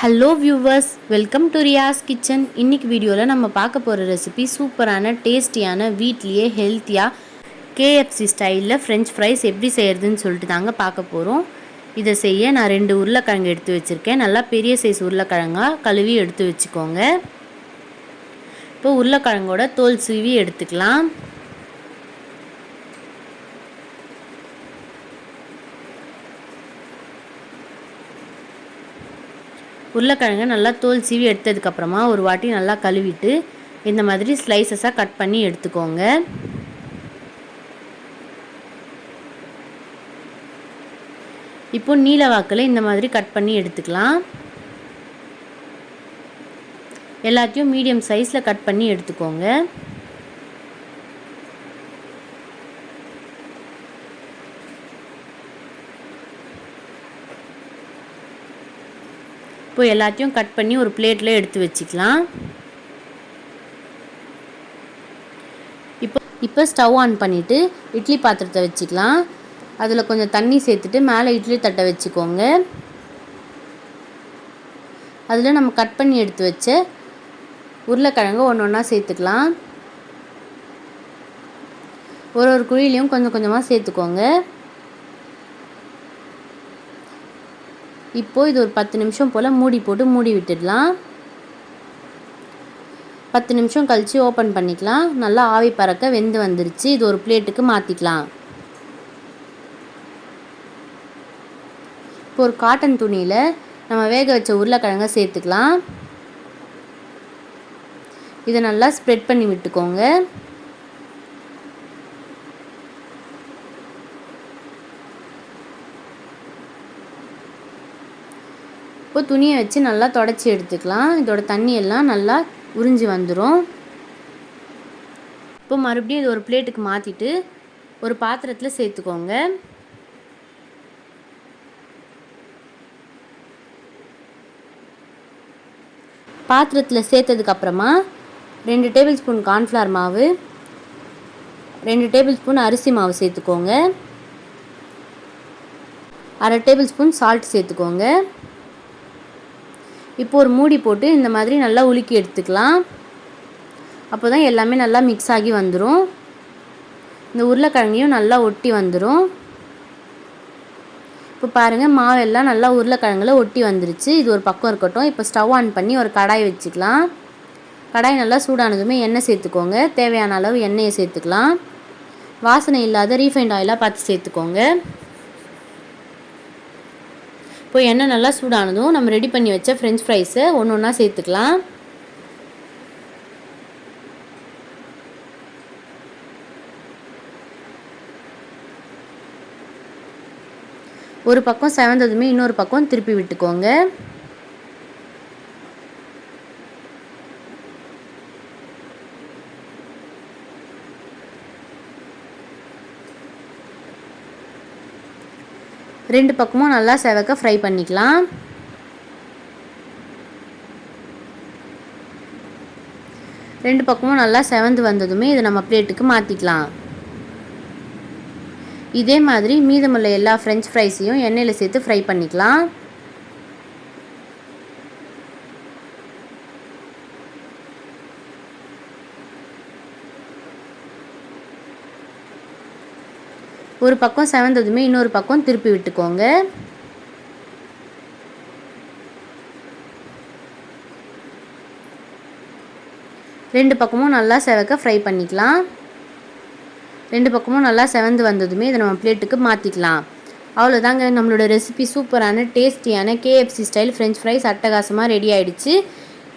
Hello viewers welcome to Riyas kitchen இன்னைக்கு வீடியோவில் நம்ம பார்க்க போகிற ரெசிபி சூப்பரான டேஸ்டியான வீட்லேயே ஹெல்த்தியாக கேஎஃப்சி ஸ்டைலில் ஃப்ரெஞ்ச் ஃப்ரைஸ் எப்படி செய்கிறதுன்னு சொல்லிட்டு தாங்க பார்க்க போகிறோம் இதை செய்ய நான் ரெண்டு உருளைக்கிழங்கு எடுத்து வச்சுருக்கேன். நல்லா பெரிய சைஸ் உருளைக்கிழங்காக கழுவி எடுத்து வச்சுக்கோங்க. இப்போ உருளைக்கிழங்கோட தோல் சீவி எடுத்துக்கலாம். உருளைக்கிழங்கு நல்லா தோல் சீவி எடுத்ததுக்கப்புறமா ஒரு வாட்டி நல்லா கழுவிட்டு இந்த மாதிரி ஸ்லைசஸாக கட் பண்ணி எடுத்துக்கோங்க. இப்போ நீல வாக்கில் இந்த மாதிரி கட் பண்ணி எடுத்துக்கலாம். எல்லாத்தையும் மீடியம் சைஸில் கட் பண்ணி எடுத்துக்கோங்க. இப்போ எல்லாத்தையும் கட் பண்ணி ஒரு பிளேட்டில் எடுத்து வச்சுக்கலாம். இப்போ இப்போ ஸ்டவ் ஆன் பண்ணிவிட்டு இட்லி பாத்திரத்தை வச்சுக்கலாம். அதில் கொஞ்சம் தண்ணி சேர்த்துட்டு மேலே இட்லி தட்டை வச்சுக்கோங்க. அதில் நம்ம கட் பண்ணி எடுத்து வச்ச உருளைக்கிழங்கு ஒன்று ஒன்றா சேர்த்துக்கலாம். ஒரு ஒரு குழிலையும் கொஞ்சம் கொஞ்சமாக சேர்த்துக்கோங்க. இப்போது இது ஒரு பத்து நிமிஷம் போல் மூடி போட்டு மூடி விட்டுடலாம். பத்து நிமிஷம் கழித்து ஓப்பன் பண்ணிக்கலாம். நல்லா ஆவி பறக்க வெந்து வந்துருச்சு. இது ஒரு பிளேட்டுக்கு மாற்றிக்கலாம் இப்போ ஒரு காட்டன் துணியில் நம்ம வேக வச்ச உருளைக்கிழங்க சேர்த்துக்கலாம். இதை நல்லா ஸ்ப்ரெட் பண்ணி விட்டுக்கோங்க. இப்போ துணியை வச்சு நல்லா தொடச்சி எடுத்துக்கலாம். இதோட தண்ணி எல்லாம் நல்லா உறிஞ்சி வந்துடும் இப்போ மறுபடியும் இது ஒரு பிளேட்டுக்கு மாற்றிட்டு ஒரு பாத்திரத்தில் சேர்த்துக்கோங்க. பாத்திரத்தில் சேர்த்ததுக்கப்புறமா ரெண்டு டேபிள் ஸ்பூன் கார்ன்ஃப்ளவர் மாவு ரெண்டு டேபிள் ஸ்பூன் அரிசி மாவு சேர்த்துக்கோங்க. அரை டேபிள் ஸ்பூன் சால்ட் சேர்த்துக்கோங்க. இப்போ ஒரு மூடி போட்டு இந்த மாதிரி நல்லா உலுக்கி எடுத்துக்கலாம். அப்போ தான் எல்லாமே நல்லா மிக்ஸ் ஆகி வந்துடும் இந்த உருளைக்கிழங்கையும் நல்லா ஒட்டி வந்துடும் இப்போ பாருங்கள் மாவெல்லாம் நல்லா உருளைக்கிழங்குல ஒட்டி வந்துருச்சு. இது ஒரு பக்கம் இருக்கட்டும். இப்போ ஸ்டவ் ஆன் பண்ணி ஒரு கடாய் வச்சுக்கலாம். கடாய் நல்லா சூடானதுமே எண்ணெய் சேர்த்துக்கோங்க. தேவையான அளவு எண்ணெயை சேர்த்துக்கலாம். வாசனை இல்லாத ரீஃபைண்ட் ஆயிலாக பார்த்து சேர்த்துக்கோங்க. இப்போ எண்ணெய் நல்லா சூடானதும் நம்ம ரெடி பண்ணி வச்ச ஃப்ரெஞ்ச் ஃப்ரைஸை ஒன்று ஒன்றா சேர்த்துக்கலாம். ஒரு பக்கம் செவந்ததுமே இன்னொரு பக்கம் திருப்பி விட்டுக்கோங்க. ரெண்டு பக்கமும் நல்லா செவக்க ஃப்ரை பண்ணிக்கலாம். ரெண்டு பக்கமும் நல்லா செவந்து வந்ததுமே இதை நம்ம பிளேட்டுக்கு மாற்றிக்கலாம் இதே மாதிரி மீதமுள்ள எல்லா ஃப்ரெஞ்ச் ஃப்ரைஸையும் எண்ணெயில் சேர்த்து ஃப்ரை பண்ணிக்கலாம். ஒரு பக்கம் செவந்ததுமே இன்னொரு பக்கம் திருப்பி விட்டுக்கோங்க. ரெண்டு பக்கமும் நல்லா செவக்க ஃப்ரை பண்ணிக்கலாம். ரெண்டு பக்கமும் நல்லா செவந்து வந்ததுமே இதை நம்ம பிளேட்டுக்கு மாற்றிக்கலாம் அவ்வளோதாங்க நம்மளோட ரெசிபி சூப்பரான டேஸ்டியான கேஎஃப்சி ஸ்டைல் ஃப்ரெஞ்ச் ஃப்ரைஸ் அட்டகாசமாக ரெடி ஆகிடுச்சு